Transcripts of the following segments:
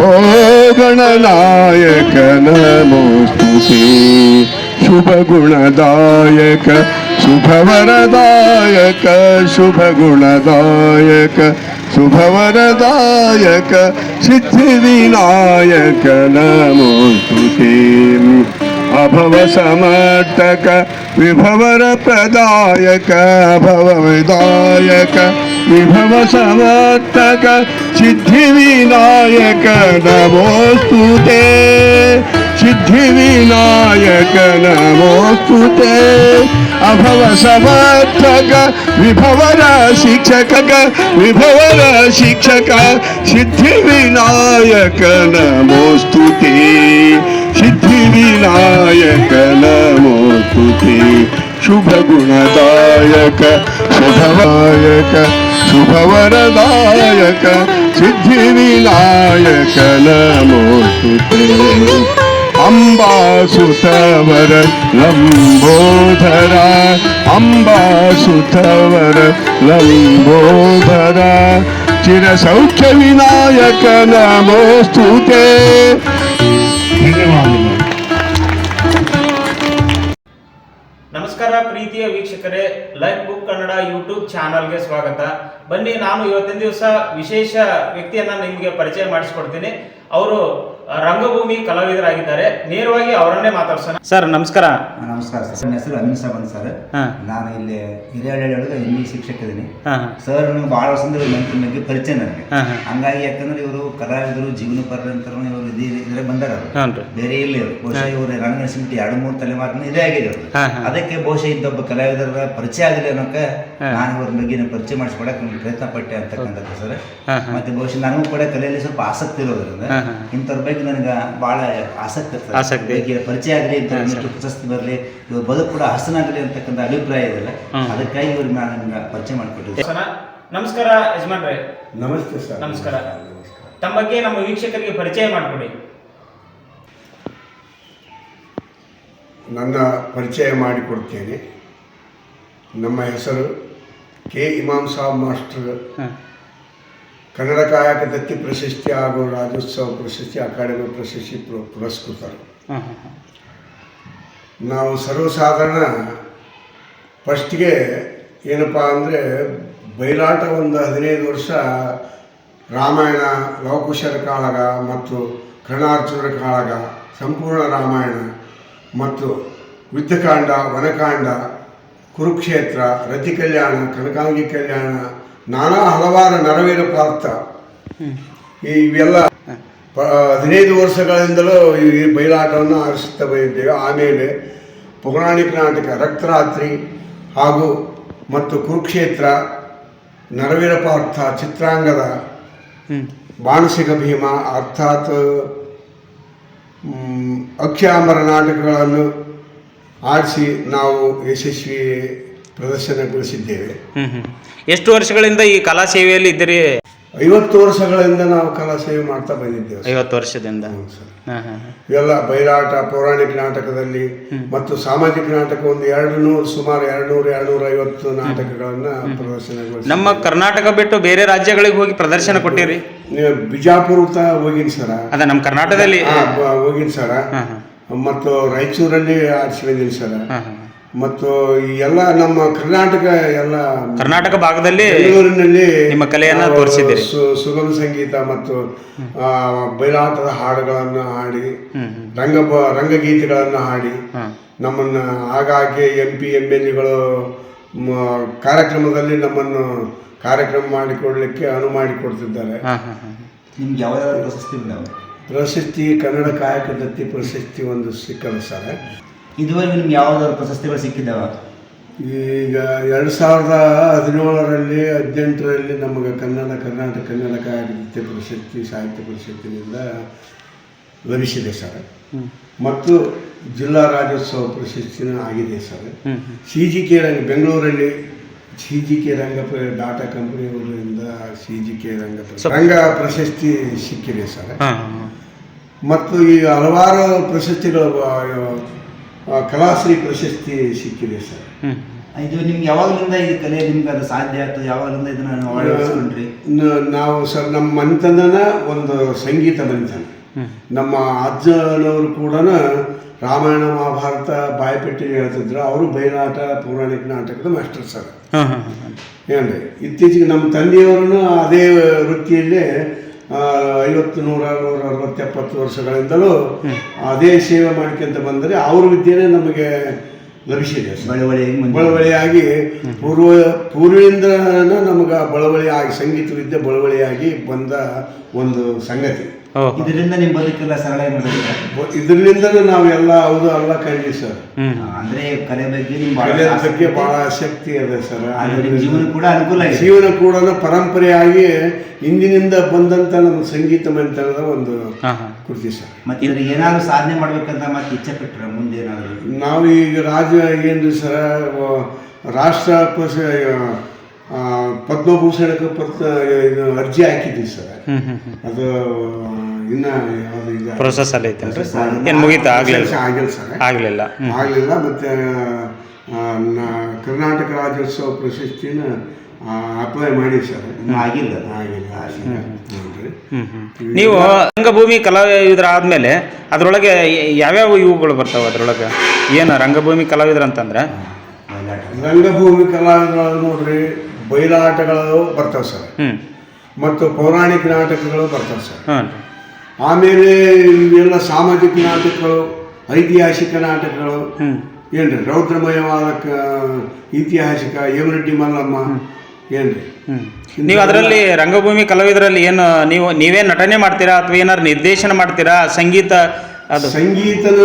ओ गणनायक नमोस्तुते शुभगुणदायक शुभवरदायक शुभगुणदायक शुभवरदायक सिद्धिविनायक नमोस्तुते अभव समर्थक विभवर प्रदायक अभव विदायक విభవ సమర్థక సిద్ధి వినాయక నమోస్తు సిద్ధి వినాయక నమోస్తు అభవ సమర్థక విభవర శిక్షక విభవర శిక్షక సిద్ధి వినాయక నమోస్తు సిద్ధి వినాయక నమోస్తు శుభగుణదాయక శుభవాయక శుభవరదాయక సిద్ధి వినాయక నమోస్తుతే అంబాసుతవర లంబోధర అంబాసుతవర లంబోధర చిర సౌఖ్య వినాయక నమోస్తుతే ನಮಸ್ಕಾರ ಪ್ರೀತಿಯ ವೀಕ್ಷಕರೇ ಲೈಫ್ ಬುಕ್ ಕನ್ನಡ ಯೂಟ್ಯೂಬ್ ಚಾನಲ್ಗೆ ಸ್ವಾಗತ. ಬನ್ನಿ, ನಾನು ಇವತ್ತಿನ ದಿವಸ ವಿಶೇಷ ವ್ಯಕ್ತಿಯನ್ನ ನಿಮಗೆ ಪರಿಚಯ ಮಾಡಿಸ್ಕೊಡ್ತೀನಿ. ಅವರು ರಂಗಭೂಮಿ ಕಲಾವಿದರಾಗಿದ್ದಾರೆ. ನೇರವಾಗಿ ಅವರನ್ನೇ ಮಾತಾಡ್ಸೋಣ. ಸರ್ ನಮಸ್ಕಾರ. ನಮಸ್ಕಾರ ಸರ್. ನನ್ನ ಹೆಸರು ಅನಿಲ್ ಸಾಬಂತ್ ಸರ್. ನಾನು ಇಲ್ಲಿ ಹಿರಿಯಳ್ಳಿ ಹಿಂದಿ ಶಿಕ್ಷಕ ಇದ್ದೀನಿ ಸರ್ ಭಾಳ ವರ್ಷದಿಂದ ನನ್ನ ಬಗ್ಗೆ ಪರಿಚಯ ನನಗೆ. ಹಂಗಾಗಿ ಯಾಕಂದ್ರೆ ಇವರು ಕಲಾವಿದರು ಜೀವನ ಪರ್ಯಂತರ ಇವರು ಇದೇ ಇದ್ರೆ ಬಂದಾರ ಬೇರೆ ಇಲ್ಲ ಇವರು. ಬಹುಶಃ ಇವರು ರಂಗನರಸಿಂಹ ಎರಡು ಮೂರು ತಲೆಮಾರಿನ ಇದೇ ಆಗಿದೆ. ಅದಕ್ಕೆ ಬಹುಶಃ ಇದ್ದೊಬ್ಬ ಕಲಾವಿದರ ಪರಿಚಯ ಆಗಲಿ ಅನ್ನೋಕ. ನಾನು ಇವ್ರ ಬಗ್ಗೆ ಪರಿಚಯ ಮಾಡಿಸ್ಕೊಡಕ್ಕೆ ಪ್ರಯತ್ನ ಪಟ್ಟೆ ಅಂತಕ್ಕಂಥದ್ದು ಸರ್. ಮತ್ತೆ ಬಹುಶಃ ನನಗೂ ಕೂಡ ಕಲೆಯಲ್ಲಿ ಸ್ವಲ್ಪ ಆಸಕ್ತಿ ಇರೋದ್ರಿಂದ. ಇಂಥವ್ರ ಬಗ್ಗೆ ನನಗೆ ಬಹಳ ಆಸಕ್ತಿ ಇರ್ತದೆ. ಆಸಕ್ತಿ. ಬಗ್ಗೆ ಪರಿಚಯ ಆಗಲಿ ಅಂತ ಪ್ರಶಸ್ತಿ ಬರಲಿ ಇವ್ರ ಬದುಕು ಕೂಡ ಹಸನಾಗಲಿ ಅಂತಕ್ಕಂಥ ಅಭಿಪ್ರಾಯ ಇದೆಲ್ಲ ಅದಕ್ಕಾಗಿ ಇವ್ರಿಗೆ ನಾನು ನಿಮ್ಗೆ ಪರಿಚಯ ಮಾಡಿಕೊಟ್ಟಿದ್ದೆ ನಮಸ್ಕಾರ ನಮಸ್ಕಾರ ಯಜಮಾನ್ರೆ. ನಮಸ್ತೆ ಸರ್. ನಮಸ್ಕಾರ. ತಮ್ಮ ಬಗ್ಗೆ ನಮ್ಮ ವೀಕ್ಷಕರಿಗೆ ಪರಿಚಯ ಮಾಡಿಕೊಡಿ. ನನ್ನ ಪರಿಚಯ ಮಾಡಿಕೊಡ್ತೇನೆ. ನಮ್ಮ ಹೆಸರು ಕೆ. ಇಮಾಮ್ ಸಾಬ್ ಮಾಸ್ಟರ್. ಕನ್ನಡ ಕಾಯಕ ದತ್ತಿ ಪ್ರಶಸ್ತಿ ಹಾಗೂ ರಾಜ್ಯೋತ್ಸವ ಪ್ರಶಸ್ತಿ ಅಕಾಡೆಮಿ ಪ್ರಶಸ್ತಿ ಪುರ- ಪುರಸ್ಕೃತರು. ನಾವು ಸರ್ವಸಾಧಾರಣ ಫಸ್ಟ್ಗೆ ಏನಪ್ಪ ಅಂದರೆ ಬಯಲಾಟ ಒಂದು ಹದಿನೈದು ವರ್ಷ ರಾಮಾಯಣ ಲವಕುಶರ ಕಾಳಗ ಮತ್ತು ಕರ್ಣಾರ್ಜುನರ ಕಾಳಗ ಸಂಪೂರ್ಣ ರಾಮಾಯಣ ಮತ್ತು ಯುದ್ಧಕಾಂಡ ವನಕಾಂಡ ಕುರುಕ್ಷೇತ್ರ ರತಿ ಕಲ್ಯಾಣ ಕನಕಾಂಗಿ ಕಲ್ಯಾಣ ನಾನಾ ಹಲವಾರು ನರವೀರ ಪಾರ್ಥ ಈ ಇವೆಲ್ಲ ಹದಿನೈದು ವರ್ಷಗಳಿಂದಲೂ ಈ ಬಯಲಾಟವನ್ನು ಆರಿಸುತ್ತಾ ಬಂದಿದ್ದೇವೆ. ಆಮೇಲೆ ಪೌರಾಣಿಕ ನಾಟಕ ರಕ್ತರಾತ್ರಿ ಹಾಗೂ ಮತ್ತು ಕುರುಕ್ಷೇತ್ರ ನರವೀರ ಪಾರ್ಥ ಚಿತ್ರಾಂಗದ ಮಾನಸಿಕ ಭೀಮ ಅರ್ಥಾತ್ ಅಕ್ಷಾಮರ ನಾಟಕಗಳನ್ನು ಆಡಿಸಿ ನಾವು ಯಶಸ್ವಿ ಪ್ರದರ್ಶನಗೊಳಿಸಿದ್ದೇವೆ ಎಷ್ಟು ವರ್ಷಗಳಿಂದ ಈ ಕಲಾ ಸೇವೆಯಲ್ಲಿ ಇದ್ದೀರಿ? ಐವತ್ತು ವರ್ಷಗಳಿಂದ ನಾವು ಕಲಾ ಸೇವೆ ಮಾಡ್ತಾ ಬಂದಿದ್ದೇವೆ. ಐವತ್ತು ವರ್ಷದಿಂದ? ಇವೆಲ್ಲ ಬಯಲಾಟ ಪೌರಾಣಿಕ ನಾಟಕದಲ್ಲಿ ಮತ್ತು ಸಾಮಾಜಿಕ ನಾಟಕ ಒಂದು ಎರಡು ನೂರು ಸುಮಾರು ಎರಡು ನೂರು ಎರಡು ನೂರ ಐವತ್ತು ನಾಟಕಗಳನ್ನ ಪ್ರದರ್ಶನ ನಮ್ಮ ಕರ್ನಾಟಕ ಬಿಟ್ಟು ಬೇರೆ ರಾಜ್ಯಗಳಿಗೆ ಹೋಗಿ ಪ್ರದರ್ಶನ ಕೊಟ್ಟಿರಿ? ನೀವು ಬಿಜಾಪುರ ತ ಹೋಗಿನಿ ಸರ. ಅದ ನಮ್ಮ ಕರ್ನಾಟಕದಲ್ಲಿ? ಹೋಗಿನ ಸರ. ಮತ್ತು ರಾಯಚೂರಲ್ಲಿ ಆರಿಸಿ ಬಂದೀನಿ ಸರ. ಮತ್ತು ಈ ಎಲ್ಲ ನಮ್ಮ ಕರ್ನಾಟಕ ಎಲ್ಲ ಕರ್ನಾಟಕ ಭಾಗದಲ್ಲಿ ಬೆಂಗಳೂರಿನಲ್ಲಿ ನಿಮ್ಮ ಕಲೆಯನ್ನು ತೋರಿಸಿದ್ದೀರಿ. ಸು- ಸುಗಮ ಸಂಗೀತ ಮತ್ತು ಬಯಲಾಟದ ಹಾಡುಗಳನ್ನು ಹಾಡಿ ರಂಗ ರಂಗಗೀತೆಗಳನ್ನು ಹಾಡಿ ನಮ್ಮನ್ನ ಆಗಾಗ್ಗೆ ಎಂ ಪಿ ಎಂ ಎಲ್ ಎಗಳು ಕಾರ್ಯಕ್ರಮದಲ್ಲಿ ನಮ್ಮನ್ನು ಕಾರ್ಯಕ್ರಮ ಮಾಡಿಕೊಡ್ಲಿಕ್ಕೆ ಅನುವು ಮಾಡಿಕೊಡ್ತಿದ್ದಾರೆ. ನಿಮ್ಗೆ ಯಾವ್ದಾದ್ರು ಪ್ರಶಸ್ತಿ ಪ್ರಶಸ್ತಿ ಕನ್ನಡ ಕಾಯಕ ದತ್ತಿ ಪ್ರಶಸ್ತಿ ಒಂದು ಸಿಕ್ಕದ ಸರ್. ಇದುವರೆಗೆ ನಿಮ್ಗೆ ಯಾವ್ದಾದ್ರು ಪ್ರಶಸ್ತಿಗಳು ಸಿಕ್ಕಿದ್ದಾವ? ಈಗ ಎರಡು ಸಾವಿರದ ಹದಿನೇಳರಲ್ಲಿ ಹದಿನೆಂಟರಲ್ಲಿ ನಮಗೆ ಕನ್ನಡ ಕರ್ನಾಟಕ ಕನ್ನಡ ಸಾಹಿತ್ಯ ಪರಿಷತ್ತಿ ಪ್ರಶಸ್ತಿ ಸಾಹಿತ್ಯ ಪರಿಷತ್ತಿನಿಂದ ಲಭಿಸಿದೆ ಸರ್. ಮತ್ತು ಜಿಲ್ಲಾ ರಾಜ್ಯೋತ್ಸವ ಪ್ರಶಸ್ತಿನ ಆಗಿದೆ sir. C G K Ranga ಬೆಂಗಳೂರಲ್ಲಿ C G K Ranga data ಕಂಪನಿಯವರಿಂದ C G K Ranga Ranga ಪ್ರಶಸ್ತಿ ಸಿಕ್ಕಿದೆ ಸರ್. ಮತ್ತು ಈ ಹಲವಾರು ಪ್ರಶಸ್ತಿಗಳು ಕಲಾಶ್ರೀ ಪ್ರಶಸ್ತಿ ಸಿಕ್ಕಿದೆ ಸರ್. ಇದು ನಿಮ್ಗೆ ಯಾವಾಗಲಿಂದ ಇದು ಕಲೆ ನಿಮ್ಗೆ ಅದು ಸಾಧ್ಯ ಆಯ್ತು? ಯಾವಾಗಲಿಂದ ಇದನ್ನ ಅಳವಡಿಸ್ಕೊಂಡ್ರಿ? ನಾವು ಸರ್ ನಮ್ಮ ಮನೆತನ ಒಂದು ಸಂಗೀತ ಮನೆತನ ನಮ್ಮ ಅಜ್ಜನವರು ಕೂಡ ರಾಮಾಯಣ ಮಹಾಭಾರತ ಬಾಯ್ಪೆಟ್ಟಿಗೆ ಹೇಳ್ತಿದ್ರು. ಅವರು ಬಯಲಾಟ ಪೌರಾಣಿಕ ನಾಟಕದ ಮಾಸ್ಟರ್ ಸರ್. ಏನ್ರಿ? ಇತ್ತೀಚೆಗೆ ನಮ್ಮ ತಂದೆಯವರು ಅದೇ ವೃತ್ತಿಯಲ್ಲೇ ಐವತ್ತು ನೂರ ನೂರ ಅರವತ್ತೆಪ್ಪತ್ತು ವರ್ಷಗಳಿಂದಲೂ ಅದೇ ಸೇವೆ ಮಾಡ್ಕೊಂತ ಬಂದರೆ ಅವ್ರ ವಿದ್ಯೆನೇ ನಮಗೆ ಲಭಿಸಿದೆ. ಬಳುವಳಿಯಾಗಿ ಪೂರ್ವ ಪೂರ್ವದಿಂದ ನಮಗೆ ಆಗಿ ಸಂಗೀತ ವಿದ್ಯೆ ಬಳವಳಿಯಾಗಿ ಬಂದ ಒಂದು ಸಂಗತಿ. ಇದರಿಂದ ನಿಮ್ಮ ಬದುಕೆಲ್ಲ ಸರಳ ಇದರಿಂದ ನಾವೆಲ್ಲ ಹೌದು ಅಲ್ಲ ಕಳಿ ಸರ್. ಅಂದ್ರೆ ಕಲೆ ಬಗ್ಗೆ ಕಲೆ ಆಸಕ್ತಿ ಬಗ್ಗೆ ಇದೆ. ಬಹಳ ಆಸಕ್ತಿ ಇದೆ ಸರ್. ಜೀವನ ಕೂಡ ಅನುಕೂಲ ಜೀವನ ಕೂಡ ಪರಂಪರೆಯಾಗಿ ಹಿಂದಿನಿಂದ ಬಂದಂತ ನಮ್ಮ ಸಂಗೀತ ಮಂತ್ರದ ಒಂದು ಸರ್. ಮತ್ತೆ ಇದ್ರ ಏನಾದರೂ ಸಾಧನೆ ಮಾಡ್ಬೇಕಂತ ಮತ್ತೆ ಇಚ್ಛೆ ಪಟ್ಟರೆ ಮುಂದೆ ಏನಾದರೂ? ನಾವು ಈಗ ರಾಜ್ಯ ಏನು ಸರ ರಾಷ್ಟ್ರ ಪುರಸ್- ಆ, ಪದ್ಮಭೂಷಣಕ್ಕೆ ಪತ್ ಇದು ಅರ್ಜಿ ಹಾಕಿದ್ವಿ ಸರ್. ಅದು ಇನ್ನ ಯಾವುದು ಈಗ ಪ್ರೊಸೆಸ್ ಅಲ್ಲಿ ಐತೆ ಏನು ಮುಗೀತಾ? ಆಗಲಿಲ್ಲ. ಆಗಿಲ್ಲ ಸರ್. ಆಗಲಿಲ್ಲ. ಆಗಲಿಲ್ಲ ಮತ್ತೆ ಕರ್ನಾಟಕ ರಾಜ್ಯೋತ್ಸವ ಪ್ರಶಸ್ತಿನ ಅಪ್ಲೈ ಮಾಡಿ ಸರ್. ಇನ್ನೂ ಆಗಿಲ್ಲ. ಆಗಿಲ್ಲ ಹ್ಮ್. ನೀವು ರಂಗಭೂಮಿ ಕಲಾವಿದ್ರ ಆದ್ಮೇಲೆ ಅದ್ರೊಳಗೆ ಯಾವ್ಯಾವ ಇವುಗಳು ಬರ್ತಾವೆ ಅದ್ರೊಳಗೆ? ಏನು ರಂಗಭೂಮಿ ಕಲಾವಿದ್ರ ಅಂತಂದ್ರೆ. ರಂಗಭೂಮಿ ಕಲಾವಿದಗಳು ನೋಡ್ರಿ ಬಯಲಾಟಗಳು ಬರ್ತಾವೆ ಸರ್. ಮತ್ತು ಪೌರಾಣಿಕ ನಾಟಕಗಳು ಬರ್ತಾವೆ ಸರ್. ಆಮೇಲೆ ಇವೆಲ್ಲ ಸಾಮಾಜಿಕ ನಾಟಕಗಳು ಐತಿಹಾಸಿಕ ನಾಟಕಗಳು. ಏನ್ರಿ ರೌದ್ರಮಯವಾದ ಐತಿಹಾಸಿಕ ಹೇಮರೆಡ್ಡಿ ಮಲ್ಲಮ್ಮ. ಏನ್ರಿ ನೀವು ಅದರಲ್ಲಿ ರಂಗಭೂಮಿ ಕಲಾವಿದರಲ್ಲಿ ಏನು ನೀವು ನೀವೇ ನಟನೆ ಮಾಡ್ತೀರಾ ಅಥವಾ ಏನಾದ್ರು ನಿರ್ದೇಶನ ಮಾಡ್ತೀರಾ? ಸಂಗೀತ ಅದು. ಸಂಗೀತದ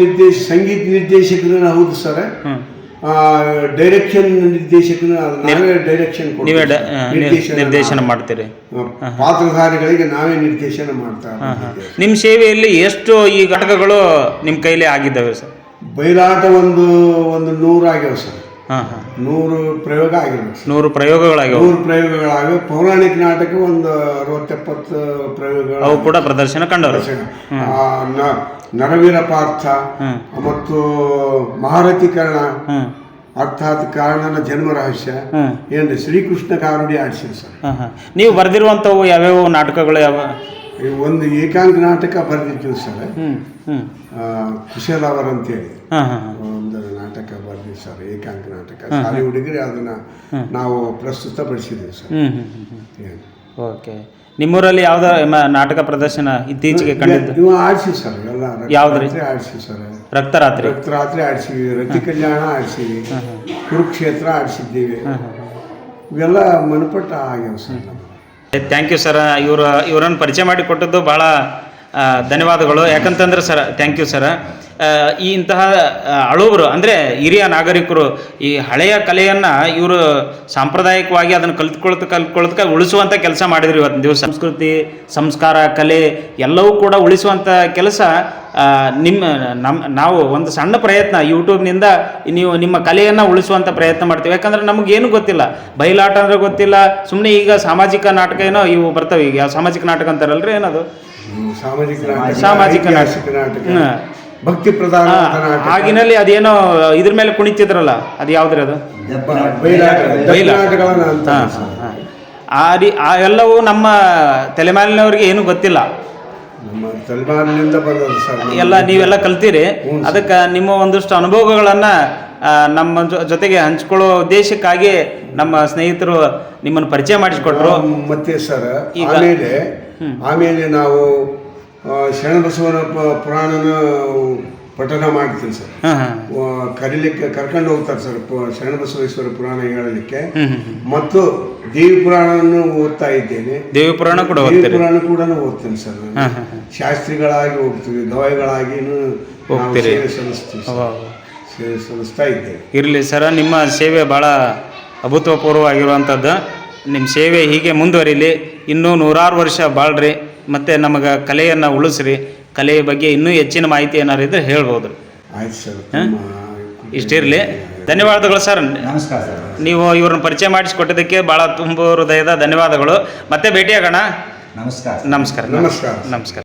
ನಿರ್ದೇಶ ಸಂಗೀತ ನಿರ್ದೇಶಕರು ಹೌದು ಸರ್. ಡೈರೆಕ್ಷನ್ ನಿರ್ದೇಶಕನ ನಾವೇ ಡೈರೆಕ್ಷನ್ ನೀವೇ ನಿರ್ದೇಶನ ಮಾಡ್ತೀರಿ. ಪಾತ್ರಧಾರಿಗಳಿಗೆ ನಾವೇ ನಿರ್ದೇಶನ ಮಾಡ್ತಾ. ನಿಮ್ಮ ಸೇವೆಯಲ್ಲಿ ಎಷ್ಟು ಈ ಘಟಕಗಳು ನಿಮ್ಮ ಕೈಲಿ ಆಗಿದ್ದಾವೆ ಸರ್? ಬಯಲಾಟ ಒಂದು ಒಂದು ನೂರು ಆಗ್ಯಾವ ಸರ್. ನೂರು ಪ್ರಯೋಗ ಆಗಿರ್ಬೇಕು ನೂರು ಪ್ರಯೋಗಗಳಾಗಿವೆ ನೂರು ಪ್ರಯೋಗಗಳಾಗಿ ಪೌರಾಣಿಕ ನಾಟಕ ಒಂದು ಅರವತ್ತೆಪ್ಪತ್ತು ಪ್ರಯೋಗಗಳು ಅವು ಕೂಡ ಪ್ರದರ್ಶನ ಕಂಡವರು. ನರವೀರ ಪಾರ್ಥ. ಮತ್ತು ಮಹಾರಥಿ ಕರ್ಣ ಅರ್ಥಾತ್ ಕಾರಣನ ಜನ್ಮ ರಹಸ್ಯ ಏನು ಏನ್ರಿ? ಶ್ರೀಕೃಷ್ಣ ಕಾರುಡಿ ಆಡಿಸಿರಿ ಸರ್. ನೀವು ಬರೆದಿರುವಂಥವು ಯಾವ್ಯಾವ ನಾಟಕಗಳು ಯಾವ? ಒಂದು ಏಕಾಂಗ ನಾಟಕ ಬರೆದಿದ್ದೀವಿ ಸರ್. ಕುಶಲ್ ಅವರ್ ಅಂತೇಳಿ. ಸರ್ ಏಕಾಂಕ ನಾಟಕ ಶಾಲೆ ಹುಡುಗರಿ ಅದನ್ನ ನಾವು ಪ್ರಸ್ತುತಪಡಿಸಿದ್ದೀವಿ ಸರ್. ಓಕೆ. ನಿಮ್ಮೂರಲ್ಲಿ ಯಾವ್ದ ನಾಟಕ ಪ್ರದರ್ಶನ ಇತ್ತೀಚೆಗೆ ಕಂಡಿದ್ದು? ನೀವು ಆಡಿಸಿ ಸರ್ ಎಲ್ಲ ಯಾವ್ದ್ರಿ? ಆಡಿಸಿ ಸರ್. ರಕ್ತರಾತ್ರಿ? ರಕ್ತರಾತ್ರಿ ಆಡಿಸಿವಿ ರತಿ ಕಲ್ಯಾಣ ಆಡಿಸಿವಿ ಕುರುಕ್ಷೇತ್ರ ಆಡಿಸಿದ್ದೀವಿ. ಇವೆಲ್ಲ ಮನಪಟ್ಟ ಆಗ್ಯಾವ ಸರ್ ಥ್ಯಾಂಕ್ ಯು ಸರ್ ಇವರು ಇವರನ್ನು ಪರಿಚಯ ಮಾಡಿ ಕೊಟ್ಟದ್ದು ಭಾಳ ಧನ್ಯವಾದಗಳು. ಯಾಕಂತಂದ್ರೆ ಸರ್ ಥ್ಯಾಂಕ್ ಯು ಸರ್ ಈ ಇಂತಹ ಅಳುವರು ಹಳುಬರು ಅಂದರೆ ಹಿರಿಯ ನಾಗರಿಕರು ಈ ಹಳೆಯ ಕಲೆಯನ್ನು ಇವರು ಸಾಂಪ್ರದಾಯಿಕವಾಗಿ ಅದನ್ನು ಕಲ್ತ್ಕೊಳ್ತ ಕಲ್ತ್ಕೊಳ್ತಾ ಉಳಿಸುವಂಥ ಕೆಲಸ ಮಾಡಿದ್ರು ಇವತ್ತು ದಿವಸ. ಸಂಸ್ಕೃತಿ ಸಂಸ್ಕಾರ ಕಲೆ ಎಲ್ಲವೂ ಕೂಡ ಉಳಿಸುವಂಥ ಕೆಲಸ ನಿಮ್ಮ ನಮ್ಮ ನಾವು ಒಂದು ಸಣ್ಣ ಪ್ರಯತ್ನ ಯೂಟ್ಯೂಬ್ನಿಂದ ನೀವು ನಿಮ್ಮ ಕಲೆಯನ್ನು ಉಳಿಸುವಂಥ ಪ್ರಯತ್ನ ಮಾಡ್ತೀವಿ. ಯಾಕಂದ್ರೆ ನಮಗೇನು ಗೊತ್ತಿಲ್ಲ. ಬಯಲಾಟ ಅಂದರೆ ಗೊತ್ತಿಲ್ಲ. ಸುಮ್ಮನೆ ಈಗ ಸಾಮಾಜಿಕ ನಾಟಕ ಏನೋ ಇವು ಬರ್ತವೆ. ಈಗ ಸಾಮಾಜಿಕ ನಾಟಕ ಅಂತಾರಲ್ರಿ ಏನದು? ಸಾಮಾಜಿಕ ನಾಟಕ ಭಕ್ತಿ ಪ್ರಧಾನ ಆಗಿನಲ್ಲಿ ಅದೇನೋ ಇದ್ರ ಮೇಲೆ ಕುಣಿತಿದ್ರಲ್ಲ ಅದು ಯಾವ್ದ್ರಿ ಅದು? ಆ ರೀ ಆ ಎಲ್ಲವೂ ನಮ್ಮ ತಲೆಮಾರಿನವ್ರಿಗೆ ಏನೂ ಗೊತ್ತಿಲ್ಲ. ಎಲ್ಲ ನೀವೆಲ್ಲ ಕಲ್ತೀರಿ. ಅದಕ್ಕೆ ನಿಮ್ಮ ಒಂದಷ್ಟು ಅನುಭವಗಳನ್ನು ನಮ್ಮ ಜೊತೆಗೆ ಹಂಚ್ಕೊಳ್ಳೋ ಉದ್ದೇಶಕ್ಕಾಗಿ ನಮ್ಮ ಸ್ನೇಹಿತರು ನಿಮ್ಮನ್ನು ಪರಿಚಯ ಮಾಡಿಸಿಕೊಟ್ರು. ಮತ್ತೆ ಸರ್ ಈಗ- ಆಮೇಲೆ ನಾವು ಆ, ಶರಣಬಸವನ ಪ- ಪುರಾಣನ ಪಠನ ಮಾಡ್ತೀನಿ ಸರ್. ಕರೀಲಿಕ್ಕೆ ಕರ್ಕೊಂಡು ಹೋಗ್ತಾರೆ ಸರ್ ಶರಣ ಶರಣಬಸವೇಶ್ವರ ಪುರಾಣ ಹೇಳಲಿಕ್ಕೆ. ಮತ್ತು ದೇವಿ ಪುರಾಣವನ್ನು ಓದ್ತಾ ಇದ್ದೇನೆ. ದೇವಿ ಪುರಾಣ ಕೂಡ ದೇವಿ ಪುರಾಣ ಕೂಡ ಓದ್ತೇನೆ ಸರ್. ಶಾಸ್ತ್ರಿಗಳಾಗಿ ಹೋಗ್ತೀವಿ ಗವಾಯಿಗಳಾಗಿ ಸಲ್ಲಿಸ್ತೀವಿ. ಸೇವೆ ಸಲ್ಲಿಸ್ತಾ ಇದ್ದೇವೆ ಇರಲಿ ಸರ ನಿಮ್ಮ ಸೇವೆ ಭಾಳ ಅಭೂತಪೂರ್ವವಾಗಿರುವಂಥದ್ದು. ನಿಮ್ಮ ಸೇವೆ ಹೀಗೆ ಮುಂದುವರಿಲಿ. ಇನ್ನೂ ನೂರಾರು ವರ್ಷ ಬಾಳ್ರಿ. ಮತ್ತು ನಮಗೆ ಕಲೆಯನ್ನು ಉಳಿಸ್ರಿ. ಕಲೆಯ ಬಗ್ಗೆ ಇನ್ನೂ ಹೆಚ್ಚಿನ ಮಾಹಿತಿ ಏನಾರು ಇದ್ರೆ ಹೇಳ್ಬೋದು. ಆಯ್ತು ಸರ್. ತುಂಬ ಇಷ್ಟಿರಲಿ. ಧನ್ಯವಾದಗಳು ಸರ್. ನಮಸ್ಕಾರ ಸರ್. ನೀವು ಇವ್ರನ್ನ ಪರಿಚಯ ಮಾಡಿಸಿಕೊಟ್ಟಿದ್ದಕ್ಕೆ ಭಾಳ ತುಂಬ ಹೃದಯದ ಧನ್ಯವಾದಗಳು. ಮತ್ತೆ ಭೇಟಿಯಾಗೋಣ. ನಮಸ್ಕಾರ. ನಮಸ್ಕಾರ. ನಮಸ್ಕಾರ. ನಮಸ್ಕಾರ.